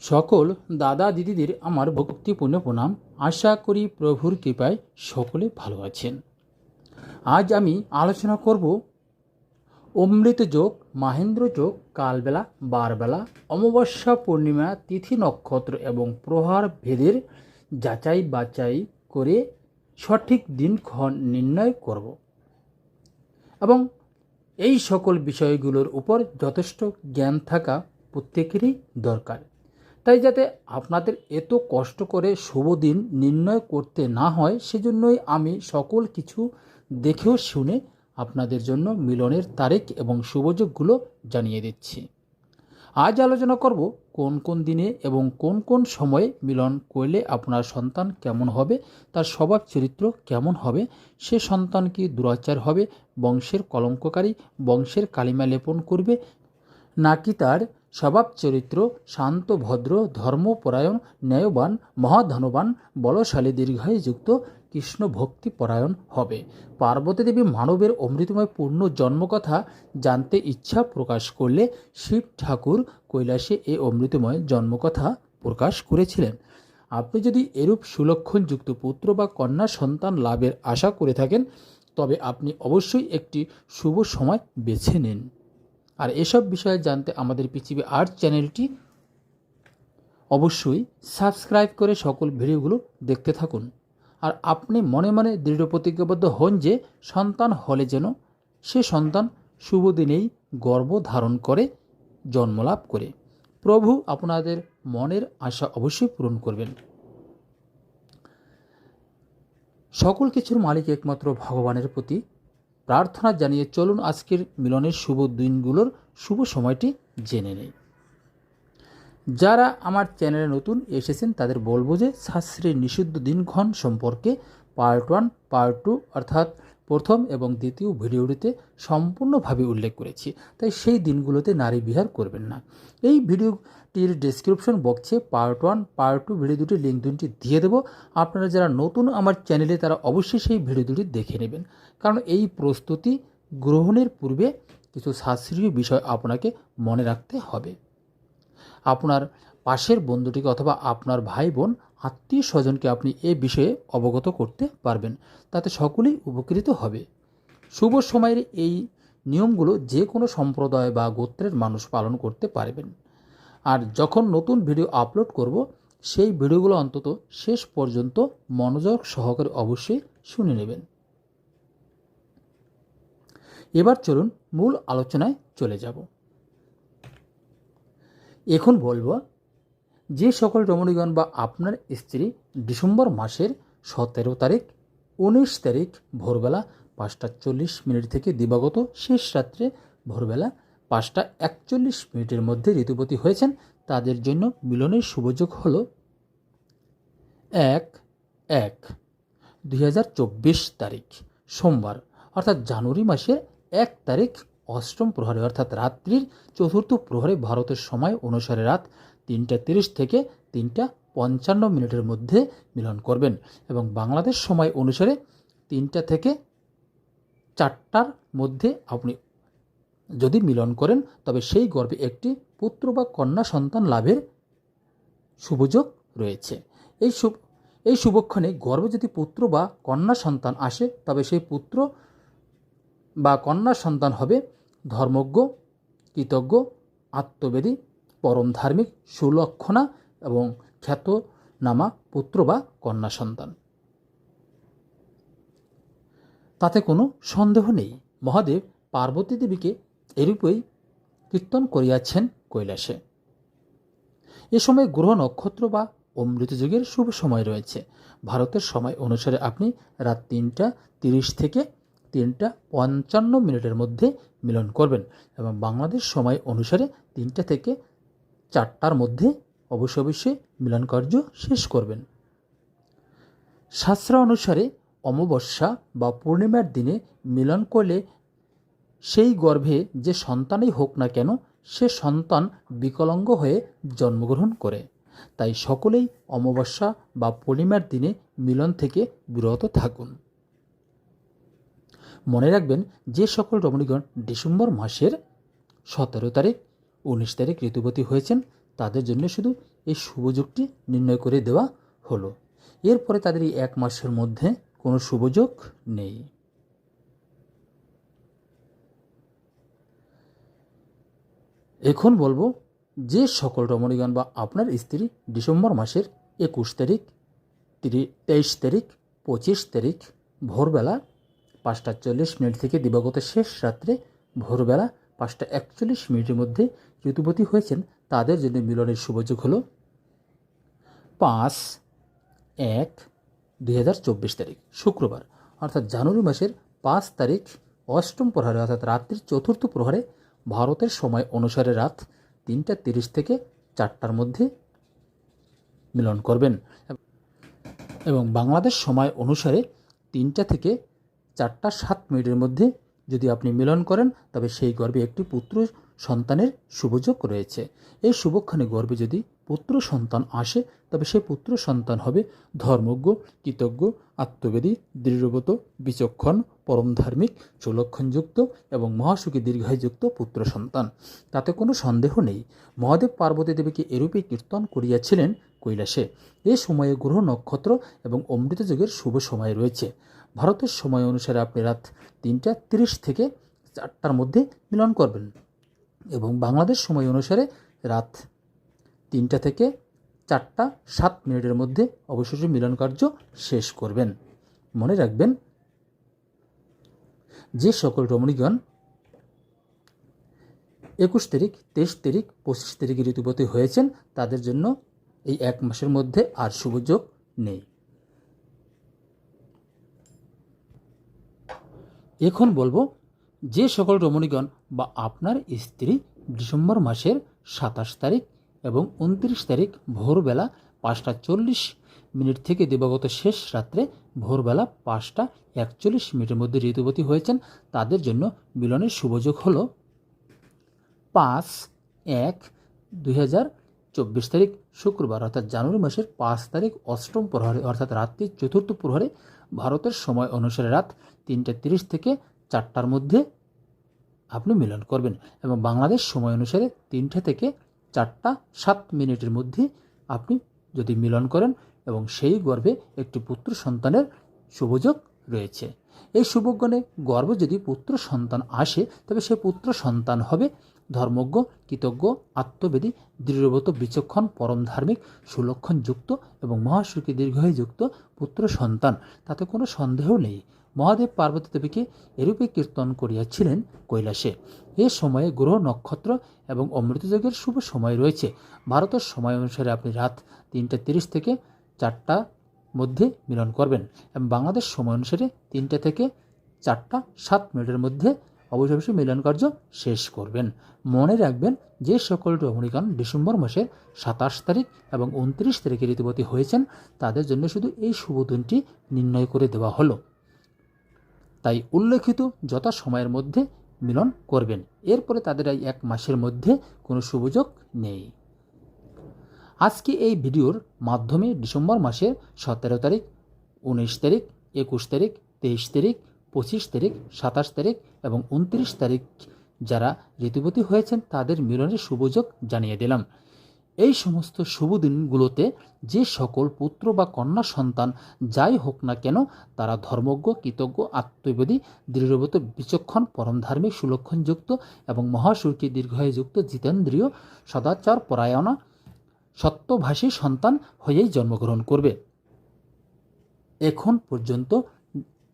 সকল দাদা দিদিদের আমার ভক্তিপূর্ণ প্রণাম। আশা করি প্রভুর কৃপায় সকলে ভালো আছেন। আজ আমি আলোচনা করব অমৃত যোগ, মাহেন্দ্র যোগ, কালবেলা, বারবেলা, অমাবস্যা পূর্ণিমা, তিথি নক্ষত্র এবং প্রহার ভেদের যাচাই বাছাই করে সঠিক দিনক্ষণ নির্ণয় করব। এবং এই সকল বিষয়গুলোর উপর যথেষ্ট জ্ঞান থাকা প্রত্যেকেরই দরকার। তাই যাতে আপনাদের এত কষ্ট করে শুভ দিন নির্ণয় করতে না হয়, সেজন্যই আমি সকল কিছু দেখেও শুনে আপনাদের জন্য মিলনের তারিখ এবং শুভযোগগুলো জানিয়ে দিচ্ছি। আজ আলোচনা করব কোন কোন দিনে এবং কোন কোন সময়ে মিলন করলে আপনার সন্তান কেমন হবে, তার স্বভাব চরিত্র কেমন হবে, সে সন্তান কি দুরাচার হবে, বংশের কলঙ্ককারী, বংশের কালিমা লেপন করবে, নাকি তার স্বভাব চরিত্র শান্ত, ভদ্র, ধর্মপরায়ণ, ন্যায়বান, মহাধনবান, বলশালী, দীর্ঘায়ুযুক্ত কৃষ্ণ ভক্তি পরায়ণ হবে। পার্বতী দেবী মানবের অমৃতময় পূর্ণ জন্মকথা জানতে ইচ্ছা প্রকাশ করলে শিব ঠাকুর কৈলাসে এ অমৃতময় জন্মকথা প্রকাশ করেছিলেন। আপনি যদি এরূপ সুলক্ষণযুক্ত পুত্র বা কন্যা সন্তান লাভের আশা করে থাকেন, তবে আপনি অবশ্যই একটি শুভ সময় বেছে নিন। আর এসব বিষয়ে জানতে আমাদের পৃথিবী আর্ট চ্যানেলটি অবশ্যই সাবস্ক্রাইব করে সকল ভিডিওগুলো দেখতে থাকুন। আর আপনি মনে মনে দৃঢ় প্রতিজ্ঞাবদ্ধ হন যে সন্তান হলে যেন সে সন্তান শুভ দিনেই গর্ভ ধারণ করে জন্মলাভ করে। প্রভু আপনাদের মনের আশা অবশ্যই পূরণ করবেন। সকল কিছুর মালিক একমাত্র ভগবানের প্রতি প্রার্থনা জানিয়ে চলুন আজকের মিলনের শুভ দিনগুলোর শুভ সময়টি জেনে নেই। যারা আমার চ্যানেলে নতুন এসেছেন, তাদের বলব যে শাস্ত্রের নিষিদ্ধ দিনক্ষণ সম্পর্কে পার্ট ওয়ান পার্ট টু অর্থাৎ প্রথম এবং দ্বিতীয় ভিডিওটিতে সম্পূর্ণভাবে উল্লেখ করেছি। তাই সেই দিনগুলোতে নারী বিহার করবেন না। এই ভিডিওটির ডেসক্রিপশন বক্সে part one part two video দুটি লিঙ্ক দুটি দিয়ে দেবো। আপনারা যারা নতুন আমার চ্যানেলে তারা অবশ্যই সেই ভিডিও দুটি দেখে নেবেন। কারণ এই প্রস্তুতি গ্রহণের পূর্বে কিছু শাস্ত্রীয় বিষয় আপনাকে মনে রাখতে হবে। আপনার পাশের বন্ধুটিকে অথবা আপনার ভাই বোন আত্মীয় স্বজনকে আপনি এ বিষয়ে অবগত করতে পারবেন। তাতে সকলেই উপকৃত হবে। শুভ সময়ের এই নিয়মগুলো যে কোনো সম্প্রদায় বা গোত্রের মানুষ পালন করতে পারবেন। আর যখন নতুন ভিডিও আপলোড করব, সেই ভিডিওগুলো অন্তত শেষ পর্যন্ত মনোযোগ সহকারে অবশ্যই শুনে নেবেন। এবার চলুন মূল আলোচনায় চলে যাব। এখন বলব, যে সকল রমণীগণ বা আপনার স্ত্রী ডিসেম্বর মাসের সতেরো তারিখ, উনিশ তারিখ ভোরবেলা পাঁচটা চল্লিশ মিনিট থেকে দিবাগত শেষ রাত্রে ভোরবেলা পাঁচটা একচল্লিশ মিনিটের মধ্যে ঋতুপতি হয়েছেন। তাদের জন্য মিলনের শুভযোগ হল এক এক, দুই তারিখ, সোমবার, অর্থাৎ জানুয়ারি মাসের এক তারিখ, অষ্টম প্রহরে, অর্থাৎ রাত্রির চতুর্থ প্রহরে ভারতের সময় অনুসারে রাত তিনটা তিরিশ থেকে তিনটা পঞ্চান্ন মিনিটের মধ্যে মিলন করবেন এবং বাংলাদেশ সময় অনুসারে তিনটা থেকে চারটার মধ্যে আপনি যদি মিলন করেন, তবে সেই গর্ভে একটি পুত্র বা কন্যা সন্তান লাভের শুভযোগ রয়েছে। এই শুভ, এই শুভক্ষণে গর্ভে যদি পুত্র বা কন্যা সন্তান আসে, তবে সেই পুত্র বা কন্যা সন্তান হবে ধর্মজ্ঞ, কৃতজ্ঞ, আত্মবেদী, পরম ধার্মিক, সুলক্ষণা এবং খ্যাতনামা পুত্র বা কন্যা সন্তান। তাতে কোনো সন্দেহ নেই। মহাদেব পার্বতী দেবীকে এরূপেই কীর্তন করিয়াছেন কৈলাসে। এ সময় গ্রহ নক্ষত্র বা অমৃত যুগের শুভ সময় রয়েছে। ভারতের সময় অনুসারে আপনি রাত তিনটা তিরিশ থেকে তিনটা পঞ্চান্ন মিনিটের মধ্যে মিলন করবেন এবং বাংলাদেশ সময় অনুসারে তিনটা থেকে চারটার মধ্যে অবশ্য অবশ্যই মিলন কার্য শেষ করবেন। শাস্ত্র অনুসারে অমাবস্যা বা পূর্ণিমার দিনে মিলন করলে সেই গর্ভে যে সন্তানই হোক না কেন, সে সন্তান বিকলাঙ্গ হয়ে জন্মগ্রহণ করে। তাই সকলেই অমাবস্যা বা পূর্ণিমার দিনে মিলন থেকে বিরত থাকুন। মনে রাখবেন, যে সকল রমণীগণ ডিসেম্বর মাসের সতেরো তারিখ, উনিশ তারিখ ঋতুবতী হয়েছেন, তাদের জন্য শুধু এই শুভযোগটি নির্ণয় করে দেওয়া হলো। এরপরে তাদের এই এক মাসের মধ্যে কোনো শুভযোগ নেই। এখন বলব যে সকল রমণীগণ বা আপনার স্ত্রী ডিসেম্বর মাসের একুশ তারিখ, তিরি, তেইশ তারিখ, পঁচিশ তারিখ, ভোরবেলা পাঁচটা চল্লিশ মিনিট থেকে দিবাগত শেষ রাত্রে ভোরবেলা পাঁচটা একচল্লিশ মিনিটের মধ্যে ঋতুপতি হয়েছেন, তাদের জন্য মিলনের শুভযোগ হলো পাঁচ এক দুই তারিখ, শুক্রবার। অর্থাৎ জানুয়ারি মাসের পাঁচ তারিখ, অষ্টম প্রহরে অর্থাৎ রাত্রির চতুর্থ প্রহরে ভারতের সময় অনুসারে রাত তিনটা তিরিশ থেকে চারটার মধ্যে মিলন করবেন। এবং বাংলাদেশ সময় অনুসারে তিনটা থেকে চারটা সাত মিনিটের মধ্যে যদি আপনি মিলন করেন, তবে সেই গর্ভে একটি পুত্র সন্তানের শুভযোগ রয়েছে। এই শুভক্ষণে গর্বে যদি পুত্র সন্তান আসে, তবে সে পুত্র সন্তান হবে ধর্মজ্ঞ, কৃতজ্ঞ, আত্মবেদী, দৃঢ়ব্রত, বিচক্ষণ পরম ধার্মিক সুলক্ষণযুক্ত এবং মহাসুখী দীর্ঘায়ুযুক্ত পুত্র সন্তান। তাতে কোনো সন্দেহ নেই। মহাদেব পার্বতী দেবীকে এরূপে কীর্তন করিয়াছিলেন কৈলাসে। এ সময়ে গ্রহ নক্ষত্র এবং অমৃত যুগের শুভ সময় রয়েছে। ভারতের সময় অনুসারে আপনি রাত তিনটা তিরিশ থেকে চারটার মধ্যে মিলন করবেন। এবং বাংলাদেশ সময় অনুসারে রাত তিনটা থেকে চারটা সাত মিনিটের মধ্যে অবশ্যই মিলন কার্য শেষ করবেন। মনে রাখবেন, যে সকল রমণীগণ একুশ তারিখ, তেইশ তারিখ, পঁচিশ তারিখে ঋতুপতি হয়েছেন, তাদের জন্য এই এক মাসের মধ্যে আর শুভযোগ নেই। এখন বলব যে সকল রমণীগণ বা আপনার স্ত্রী ডিসেম্বর মাসের সাতাশ তারিখ এবং উনত্রিশ তারিখ ভোরবেলা পাঁচটা চল্লিশ মিনিট থেকে দিবাগত শেষ রাত্রে ভোরবেলা পাঁচটা একচল্লিশ মিনিটের মধ্যে ঋতুবতী হয়েছেন, তাদের জন্য মিলনের শুভযোগ হল পাঁচ এক দুই চব্বিশ তারিখ শুক্রবার, অর্থাৎ জানুয়ারি মাসের পাঁচ তারিখ অষ্টম প্রহরে, অর্থাৎ রাত্রি চতুর্থ প্রহরে ভারতের সময় অনুসারে রাত তিনটে তিরিশ থেকে চারটার মধ্যে আপনি মিলন করবেন এবং বাংলাদেশ সময় অনুসারে তিনটে থেকে চারটা, সাত মিনিটের মধ্যে আপনি যদি মিলন করেন এবং সেই গর্ভে একটি পুত্র সন্তানের শুভযোগ রয়েছে। এই শুভজ্ঞানে গর্ভে যদি পুত্র সন্তান আসে, তবে সে পুত্র সন্তান হবে ধর্মজ্ঞ, কৃতজ্ঞ, আত্মবেদী, দৃঢ়ব্রত, বিচক্ষণ, পরম ধার্মিক, সুলক্ষণযুক্ত এবং মহাসুখী, দীর্ঘায়ুযুক্ত পুত্র সন্তান। তাতে কোনো সন্দেহ নেই। মহাদেব পার্বতী দেবীকে এরূপে কীর্তন করিয়াছিলেন কৈলাসে এ সময়ে গ্রহ নক্ষত্র এবং অমৃতযোগের শুভ সময় রয়েছে। ভারতের সময় অনুসারে আপনি রাত তিনটা তিরিশ থেকে চারটা মধ্যে মিলন করবেন এবং বাংলাদেশ সময় অনুসারে তিনটা থেকে চারটা সাত মিনিটের মধ্যে অবশ্যই মিলন কার্য শেষ করবেন। মনে রাখবেন, যে সকল রমণীগণ ডিসেম্বর মাসের সাতাশ তারিখ এবং উনত্রিশ তারিখে ঋতুবতী হয়েছেন, তাদের জন্য শুধু এই শুভ দিনটি নির্ণয় করে দেওয়া হলো। তাই উল্লেখিত যথা সময়ের মধ্যে মিলন করবেন। এরপরে তাদের এই এক মাসের মধ্যে কোনো সুযোগ নেই। আজকে এই ভিডিওর মাধ্যমে ডিসেম্বর মাসের সতেরো তারিখ, উনিশ তারিখ, একুশ তারিখ, তেইশ তারিখ, পঁচিশ তারিখ, সাতাশ তারিখ এবং উনত্রিশ তারিখ যারা ঋতুপতি হয়েছেন তাদের মিলনের সুযোগ জানিয়ে দিলাম। এই সমস্ত শুভ দিনগুলোতে যে সকল পুত্র বা কন্যা সন্তান যাই হোক না কেন, তারা ধর্মজ্ঞ, কৃতজ্ঞ, আত্মবেদী, দৃঢ়ব্রত, বিচক্ষণ পরম ধার্মিক সুলক্ষণযুক্ত এবং মহাসুরকি, দীর্ঘায়ুযুক্ত, জিতেন্দ্রীয়, সদাচার, পরায়ণা, সত্যভাষী সন্তান হয়েই জন্মগ্রহণ করবে। এখন পর্যন্ত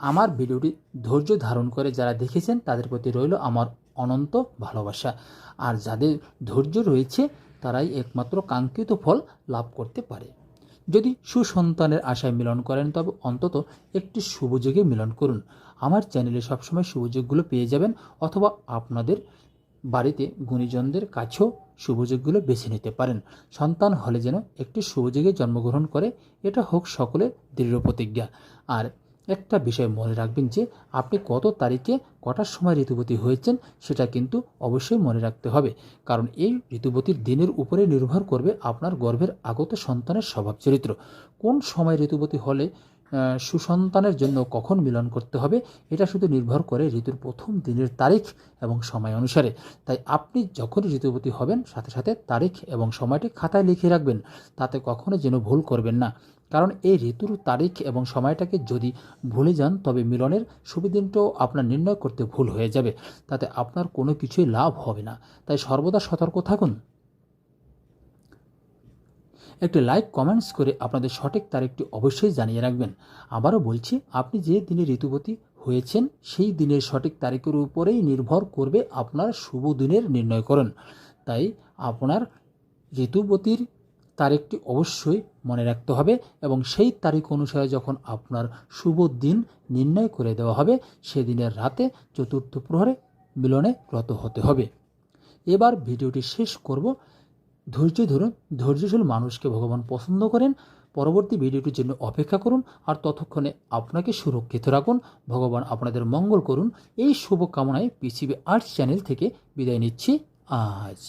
আমার ভিডিওটি ধৈর্য ধারণ করে যারা দেখেছেন, তাদের প্রতি রইল আমার অনন্ত ভালোবাসা। আর যাদের ধৈর্য রয়েছে তারাই একমাত্র কাঙ্ক্ষিত ফল লাভ করতে পারে। যদি সুসন্তানের আশায় মিলন করেন, তবে অন্তত একটি শুভযোগে মিলন করুন। আমার চ্যানেলে সবসময় শুভযোগগুলো পেয়ে যাবেন, অথবা আপনাদের বাড়িতে গুণীজনদের কাছেও শুভযোগগুলো বেছে নিতে পারেন। সন্তান হলে যেন একটি শুভযোগে জন্মগ্রহণ করে, এটা হোক সকলের দৃঢ় প্রতিজ্ঞা। আর একটা বিষয় মনে রাখবেন যে, আপনি কত তারিখে কটার সময় ঋতুবতী হয়েছেন সেটা কিন্তু অবশ্যই মনে রাখতে হবে। কারণ এই ঋতুবতীর দিনের উপরে নির্ভর করবে আপনার গর্ভের আগত সন্তানের স্বভাব চরিত্র। কোন সময় ঋতুবতী হলে সুসন্তানের জন্য কখন মিলন করতে হবে, এটা শুধু নির্ভর করে ঋতুর প্রথম দিনের তারিখ এবং সময় অনুসারে। তাই আপনি যখনই ঋতুবতী হবেন, সাথে সাথে তারিখ এবং সময়টি খাতায় লিখে রাখবেন। তাতে কখনো যেন ভুল করবেন না। কারণ এই ঋতুর তারিখ এবং সময়টাকে যদি ভুলে যান, তবে মিলনের সুবিদিনটাও আপনার নির্ণয় করতে ভুল হয়ে যাবে। তাতে আপনার কোনো কিছুই লাভ হবে না। তাই সর্বদা সতর্ক থাকুন। একটি লাইক কমেন্টস করে আপনাদের সঠিক তারিখটি অবশ্যই জানিয়ে রাখবেন। আবারও বলছি, আপনি যে দিনে ঋতুবতী হয়েছেন, সেই দিনের সঠিক তারিখের উপরেই নির্ভর করবে আপনার শুভ দিনের নির্ণয়করণ তাই আপনার ঋতুবতীর তারিখটি অবশ্যই মনে রাখতে হবে এবং সেই তারিখ অনুসারে যখন আপনার শুভ দিন নির্ণয় করে দেওয়া হবে, সেদিনের রাতে চতুর্থ প্রহরে মিলনে রত হতে হবে। এবার ভিডিওটি শেষ করব। ধৈর্য ধরুন, ধৈর্যশীল মানুষকে ভগবান পছন্দ করেন, পরবর্তী ভিডিওটির জন্য অপেক্ষা করুন আর ততক্ষণে আপনাকে সুরক্ষিত রাখুন। ভগবান আপনাদের মঙ্গল করুন। এই শুভকামনায় পিসিবি আর্টস চ্যানেল থেকে বিদায় নিচ্ছি আজ।